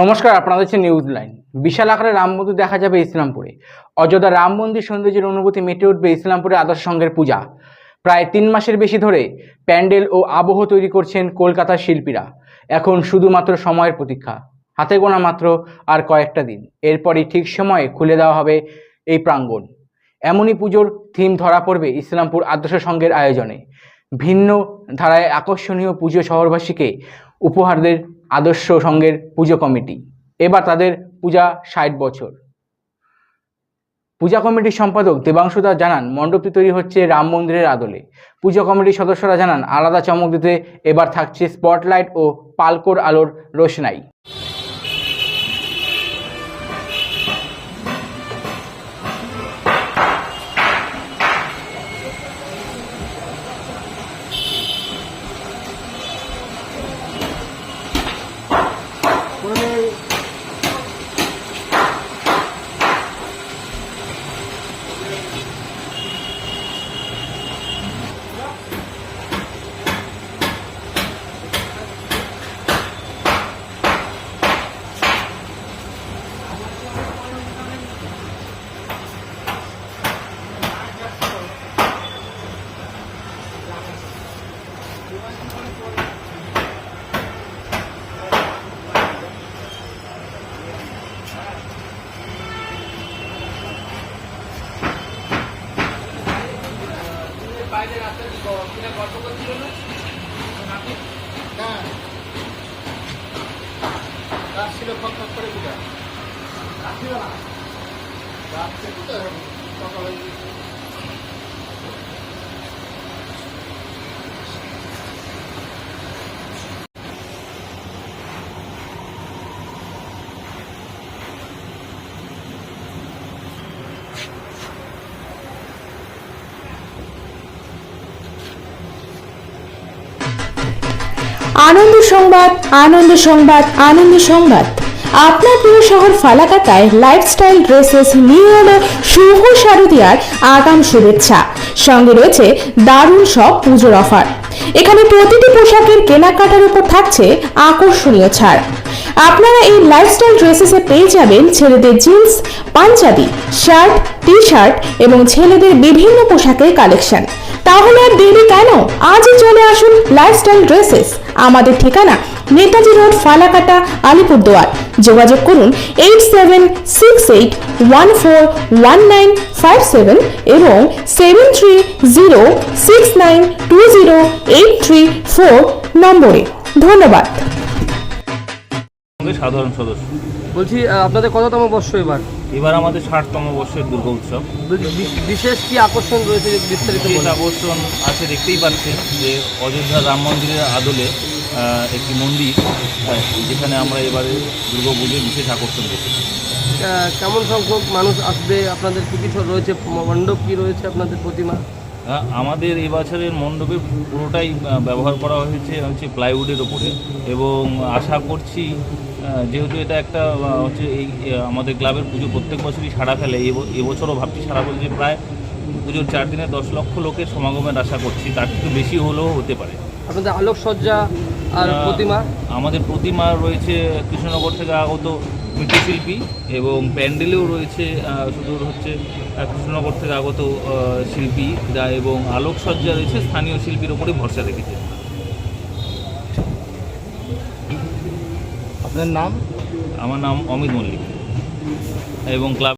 নমস্কার আপনাদের হচ্ছে নিউজ লাইন বিশাল আকারে রাম মন্দির দেখা যাবে ইসলামপুরে। অযোধ্যা রাম মন্দির সৌন্দর্যের অনুভূতি মেটে উঠবে ইসলামপুরে আদর্শ সংঘের পূজা। প্রায় তিন মাসের বেশি ধরে প্যান্ডেল ও আবহ তৈরি করছেন কলকাতার শিল্পীরা। এখন শুধুমাত্র সময়ের প্রতীক্ষা। হাতে গোনা মাত্র আর কয়েকটা দিন। এরপরই ঠিক সময়ে খুলে দেওয়া হবে এই প্রাঙ্গণ। এমনই পুজোর থিম ধরা পড়বে ইসলামপুর আদর্শ সংঘের আয়োজনে। ভিন্ন ধারায় আকর্ষণীয় পুজো শহরবাসীকে উপহারদের আদর্শ সংঘের পুজো কমিটি। এবার তাদের পূজা ষাট বছর। পূজা কমিটির সম্পাদক দেবাংশু দাস জানান, মণ্ডপটি তৈরি হচ্ছে রাম মন্দিরের আদলে। পূজা কমিটির সদস্যরা জানান, আলাদা চমক দিতে এবার থাকছে স্পটলাইট ও পালকোর আলোর রোশনাই। বাইরে রাস্তা দিব গল্প করছিল না হ্যাঁ। রাত ছিল করে বুঝা রাত না রাত্রে আনন্দ সংবাদ আনন্দ সংবাদ আনন্দ সংবাদ। আপনার প্রিয় শহর ফালাকাতায় লাইফস্টাইল ড্রেসেস নিয়ে এলো শুভ শারদীয়ার আগাম শুভেচ্ছা। সঙ্গে রয়েছে দারুণ সব পুজোর অফার এখানে প্রতিটি পোশাকের কেনাকাটার উপর থাকছে আকর্ষণীয় ছাড়। আপনারা এই লাইফস্টাইল ড্রেসেসে পেয়ে যাবেন ছেলেদের jeans Panjabi shirt T shirt এবং ছেলেদের বিভিন্ন পোশাকের কালেকশন তাহলে আর দেরি কেন? আজই চলে আসুন লাইফস্টাইল ড্রেসেস আমাদের ঠিকানা নেতাজি রোড, ফালাকাটা, আলিপুরদুয়ার। যোগাযোগ করুন eight seven six eight one four one nine five seven এবং seven three zero six nine two zero eight three four নম্বরে। ধন্যবাদ। সাধারণ সদস্য। বলছি আপনাদের কততম বর্ষ এবার? এবার আমাদের ষাটতম বর্ষের দুর্গা উৎসব। বিশেষ কি আকর্ষণ রয়েছে বিস্তারিত আকর্ষণ আছে দেখতেই পাচ্ছেন যে অযোধ্যা রাম মন্দিরের আদলে একটি মন্দির যেখানে আমরা এবারে দুর্গা পুজোর বিশেষ আকর্ষণ দেখেছি। কেমন সংখ্যক মানুষ আসবে? আপনাদের কি কিছু রয়েছে? মণ্ডপ কি রয়েছে আপনাদের প্রতিমা? আমাদের এবছরের মণ্ডপে পুরোটাই ব্যবহার করা হয়েছে হচ্ছে প্লাইউডের ওপরে। এবং আশা করছি যেহেতু এটা একটা হচ্ছে এই আমাদের ক্লাবের পুজো প্রত্যেক বছরই সাড়া ফেলে। এব- এবছরও ভাবছি সারা যে প্রায় পুজোর চার দিনে দশ লক্ষ লোকের সমাগমের আশা করছি। তার থেকে বেশি হলেও হতে পারে। আপনাদের আলোকসজ্জা আর প্রতিমা? আমাদের প্রতিমা রয়েছে কৃষ্ণনগর থেকে আগত মৃৎশিল্পী এবং প্যান্ডেলেও রয়েছে শুধু হচ্ছে কৃষ্ণনগর থেকে আগত শিল্পী যা এবং আলোকসজ্জা রয়েছে স্থানীয় শিল্পীর ওপরে ভরসা রেখেছে। আপনার নাম? আমার নাম অমিত মল্লিক এবং ক্লাব